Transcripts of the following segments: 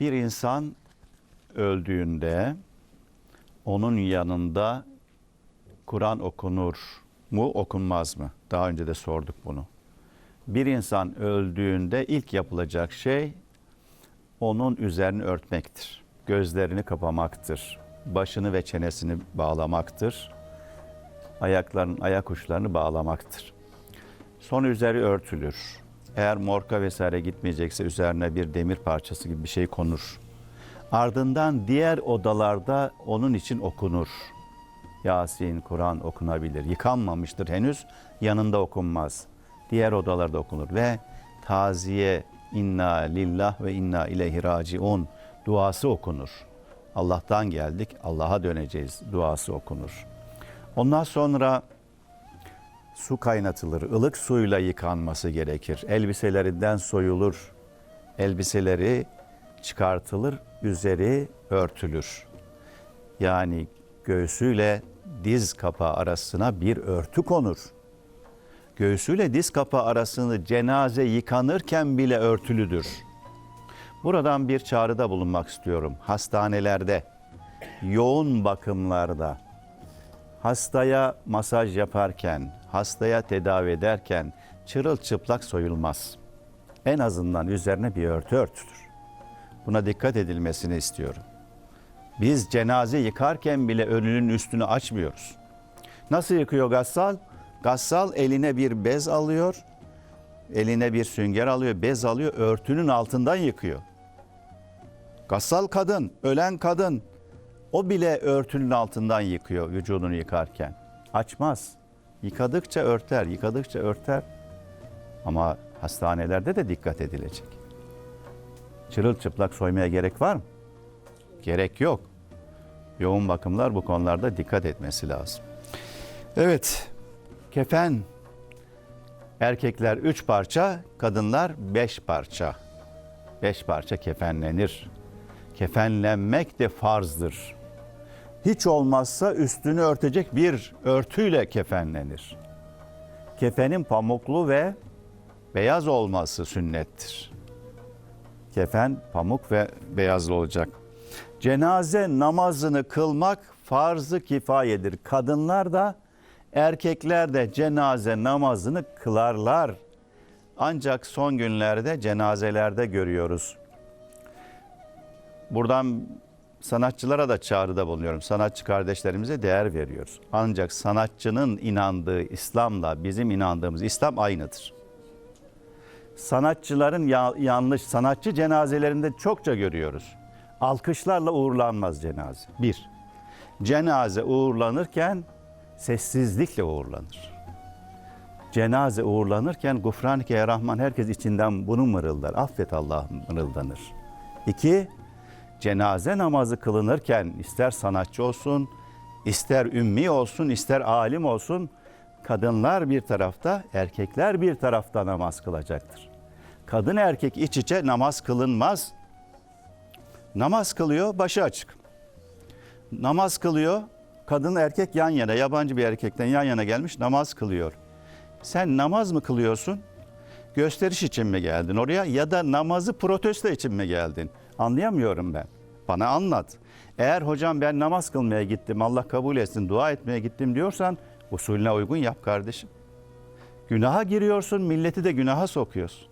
Bir insan öldüğünde onun yanında Kur'an okunur mu okunmaz mı? Daha önce de sorduk bunu. Bir insan öldüğünde ilk yapılacak şey onun üzerini örtmektir. Gözlerini kapamaktır. Başını ve çenesini bağlamaktır. Ayaklarının ayak uçlarını bağlamaktır. Sonra üzeri örtülür. Eğer morka vesaire gitmeyecekse üzerine bir demir parçası gibi bir şey konur. Ardından diğer odalarda onun için okunur. Yasin, Kur'an okunabilir. Yıkanmamıştır henüz, yanında okunmaz. Diğer odalarda okunur ve taziye inna lillah ve inna ileyhi raciun duası okunur. Allah'tan geldik, Allah'a döneceğiz duası okunur. Ondan sonra su kaynatılır. ılık suyla yıkanması gerekir. Elbiselerinden soyulur. Elbiseleri çıkartılır, üzeri örtülür. Yani göğsüyle diz kapağı arasına bir örtü konur. Göğsüyle diz kapağı arasını cenaze yıkanırken bile örtülüdür. Buradan bir çağrıda bulunmak istiyorum. Hastanelerde, yoğun bakımlarda, hastaya masaj yaparken, hastaya tedavi ederken çırılçıplak soyulmaz. En azından üzerine bir örtü örtülür. Buna dikkat edilmesini istiyorum. Biz cenaze yıkarken bile önünün üstünü açmıyoruz. Nasıl yıkıyor gassal? Gassal eline bir bez alıyor, eline bir sünger alıyor, bez alıyor, örtünün altından yıkıyor. Gassal kadın, ölen kadın, o bile örtünün altından yıkıyor vücudunu yıkarken. Açmaz. Yıkadıkça örter, yıkadıkça örter. Ama hastanelerde de dikkat edilecek. Çırılçıplak soymaya gerek var mı? Gerek yok. Yoğun bakımlar bu konularda dikkat etmesi lazım. Evet, kefen erkekler üç parça, kadınlar beş parça. Beş parça kefenlenir. Kefenlenmek de farzdır. Hiç olmazsa üstünü örtecek bir örtüyle kefenlenir. Kefenin pamuklu ve beyaz olması sünnettir. Kefen pamuk ve beyazlı olacak. Cenaze namazını kılmak farz-ı kifayedir. Kadınlar da erkekler de cenaze namazını kılarlar. Ancak son günlerde cenazelerde görüyoruz. Buradan sanatçılara da çağrıda bulunuyorum. Sanatçı kardeşlerimize değer veriyoruz. Ancak sanatçının inandığı İslam'la bizim inandığımız İslam aynıdır. Sanatçıların ya- yanlış, sanatçı cenazelerinde çokça görüyoruz. Alkışlarla uğurlanmaz cenaze. Bir, cenaze uğurlanırken sessizlikle uğurlanır. Cenaze uğurlanırken gufranike ya Rahman herkes içinden bunu mırıldar. Affet Allah'ım mırıldanır. İki, cenaze namazı kılınırken ister sanatçı olsun, ister ümmi olsun, ister alim olsun kadınlar bir tarafta, erkekler bir tarafta namaz kılacaktır. Kadın erkek iç içe namaz kılınmaz. Namaz kılıyor, başı açık. Namaz kılıyor, kadın erkek yan yana, yabancı bir erkekten yan yana gelmiş namaz kılıyor. Sen namaz mı kılıyorsun? Gösteriş için mi geldin oraya ya da namazı protesto için mi geldin? Anlayamıyorum ben. Bana anlat. Eğer hocam ben namaz kılmaya gittim, Allah kabul etsin, dua etmeye gittim diyorsan usulüne uygun yap kardeşim. Günaha giriyorsun, milleti de günaha sokuyorsun.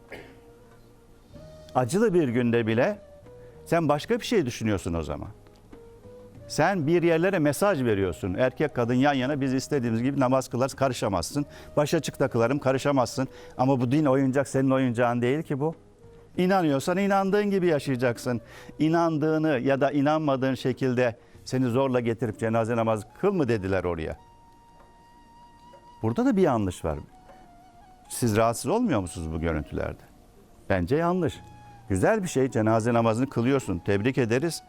Acılı bir günde bile sen başka bir şey düşünüyorsun o zaman. Sen bir yerlere mesaj veriyorsun. Erkek kadın yan yana biz istediğimiz gibi namaz kılarız karışamazsın. Baş açık takılarım karışamazsın. Ama bu din oyuncak senin oyuncağın değil ki bu. İnanıyorsan inandığın gibi yaşayacaksın. İnandığını ya da inanmadığın şekilde seni zorla getirip cenaze namazı kıl mı dediler oraya. Burada da bir yanlış var. Siz rahatsız olmuyor musunuz bu görüntülerde? Bence yanlış. Güzel bir şey cenaze namazını kılıyorsun. Tebrik ederiz.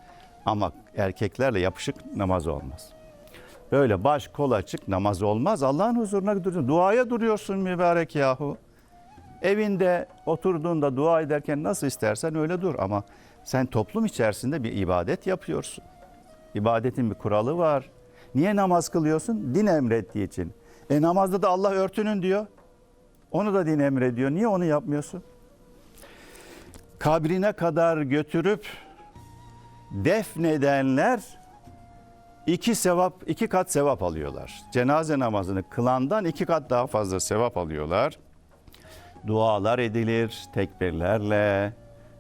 Ama erkeklerle yapışık namaz olmaz. Böyle baş kol açık namaz olmaz. Allah'ın huzuruna duruyorsun. Duaya duruyorsun mübarek yahu. Evinde oturduğunda dua ederken nasıl istersen öyle dur. Ama sen toplum içerisinde bir ibadet yapıyorsun. İbadetin bir kuralı var. Niye namaz kılıyorsun? Din emrettiği için. E namazda da Allah örtünün diyor. Onu da din emrediyor. Niye onu yapmıyorsun? Kabrine kadar götürüp Defnedenler iki sevap, iki kat sevap alıyorlar. Cenaze namazını kılandan iki kat daha fazla sevap alıyorlar. Dualar edilir tekbirlerle,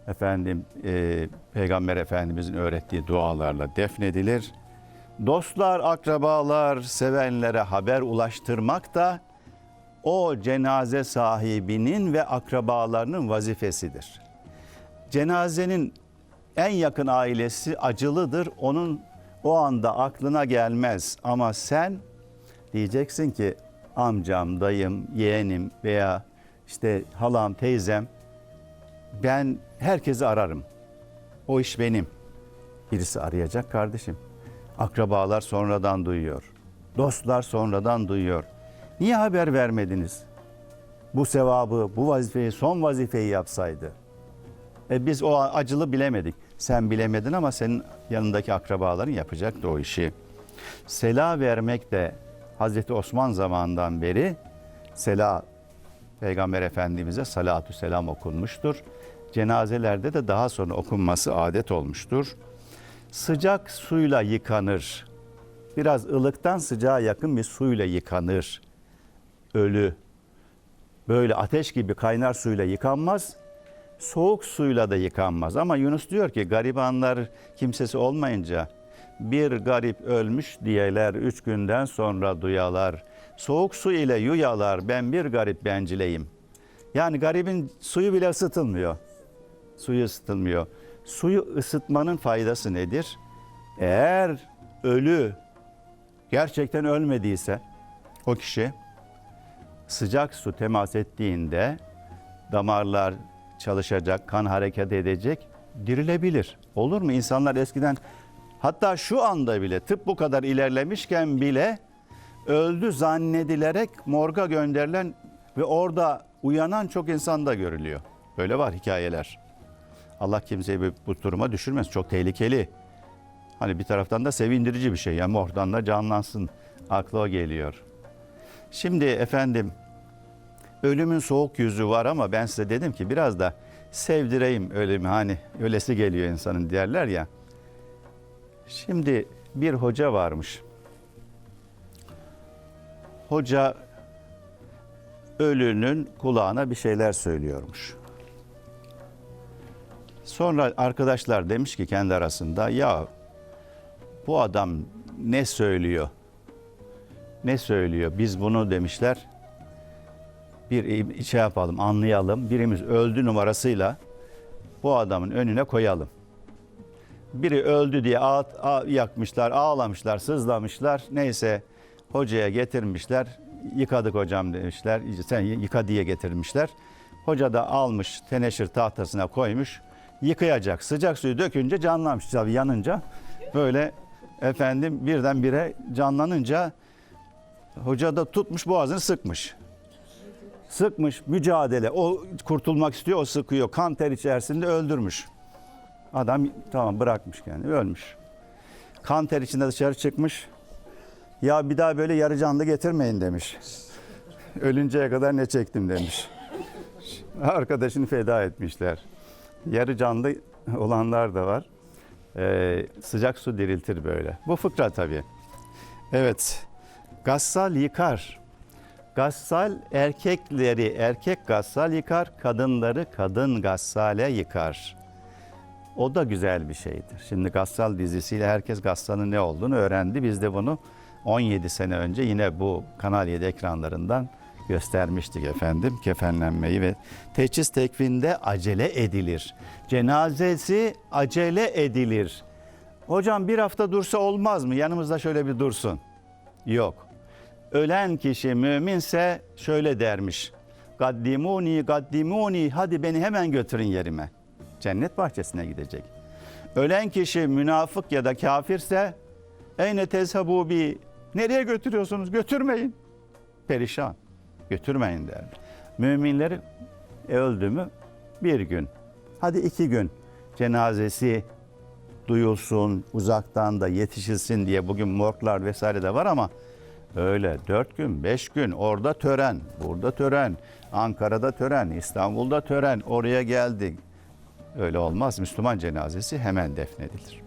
efendim e, Peygamber Efendimizin öğrettiği dualarla defnedilir. Dostlar, akrabalar, sevenlere haber ulaştırmak da o cenaze sahibinin ve akrabalarının vazifesidir. Cenazenin en yakın ailesi acılıdır. Onun o anda aklına gelmez ama sen diyeceksin ki amcam, dayım, yeğenim veya işte halam, teyzem ben herkesi ararım. O iş benim. Birisi arayacak kardeşim. Akrabalar sonradan duyuyor. Dostlar sonradan duyuyor. Niye haber vermediniz? Bu sevabı, bu vazifeyi, son vazifeyi yapsaydı. E biz o acılı bilemedik. Sen bilemedin ama senin yanındaki akrabaların yapacaktı o işi. Sela vermek de Hazreti Osman zamanından beri sela Peygamber Efendimiz'e salatu selam okunmuştur. Cenazelerde de daha sonra okunması adet olmuştur. Sıcak suyla yıkanır. Biraz ılıktan sıcağa yakın bir suyla yıkanır. Ölü böyle ateş gibi kaynar suyla yıkanmaz. Soğuk suyla da yıkanmaz. Ama Yunus diyor ki garibanlar kimsesi olmayınca bir garip ölmüş diyeler üç günden sonra duyalar. Soğuk su ile yuyalar ben bir garip bencileyim. Yani garibin suyu bile ısıtılmıyor. Suyu ısıtılmıyor. Suyu ısıtmanın faydası nedir? Eğer ölü gerçekten ölmediyse o kişi sıcak su temas ettiğinde damarlar çalışacak, kan hareket edecek, dirilebilir. Olur mu? İnsanlar eskiden hatta şu anda bile tıp bu kadar ilerlemişken bile öldü zannedilerek morga gönderilen ve orada uyanan çok insan da görülüyor. Böyle var hikayeler. Allah kimseyi bu, duruma düşürmez. Çok tehlikeli. Hani bir taraftan da sevindirici bir şey. Yani morgdan da canlansın. Akla o geliyor. Şimdi efendim ölümün soğuk yüzü var ama ben size dedim ki biraz da sevdireyim ölümü hani ölesi geliyor insanın derler ya. Şimdi bir hoca varmış. Hoca ölünün kulağına bir şeyler söylüyormuş. Sonra arkadaşlar demiş ki kendi arasında ya bu adam ne söylüyor? Ne söylüyor? Biz bunu demişler bir şey yapalım, anlayalım. Birimiz öldü numarasıyla bu adamın önüne koyalım. Biri öldü diye ağ, yakmışlar, ağlamışlar, sızlamışlar. Neyse hocaya getirmişler. Yıkadık hocam demişler. Sen yıka diye getirmişler. Hoca da almış teneşir tahtasına koymuş. Yıkayacak. Sıcak suyu dökünce canlanmış tabii yanınca. Böyle efendim birdenbire canlanınca hoca da tutmuş boğazını sıkmış sıkmış mücadele. O kurtulmak istiyor, o sıkıyor. Kan ter içerisinde öldürmüş. Adam tamam bırakmış kendini, ölmüş. Kan ter içinde dışarı çıkmış. Ya bir daha böyle yarı canlı getirmeyin demiş. Ölünceye kadar ne çektim demiş. Arkadaşını feda etmişler. Yarı canlı olanlar da var. Ee, sıcak su diriltir böyle. Bu fıkra tabii. Evet. Gassal yıkar. Gassal erkekleri erkek gassal yıkar, kadınları kadın gassale yıkar. O da güzel bir şeydir. Şimdi Gassal dizisiyle herkes Gassal'ın ne olduğunu öğrendi. Biz de bunu 17 sene önce yine bu Kanal 7 ekranlarından göstermiştik efendim. Kefenlenmeyi ve teçhiz tekvinde acele edilir. Cenazesi acele edilir. Hocam bir hafta dursa olmaz mı? Yanımızda şöyle bir dursun. Yok ölen kişi müminse şöyle dermiş. Gaddimuni, gaddimuni, hadi beni hemen götürün yerime. Cennet bahçesine gidecek. Ölen kişi münafık ya da kafirse, eyne tezhabu bi, nereye götürüyorsunuz? Götürmeyin. Perişan. Götürmeyin der. Müminleri öldü mü bir gün, hadi iki gün cenazesi duyulsun, uzaktan da yetişilsin diye bugün morglar vesaire de var ama Öyle dört gün, beş gün orada tören, burada tören, Ankara'da tören, İstanbul'da tören, oraya geldik. Öyle olmaz. Müslüman cenazesi hemen defnedilir.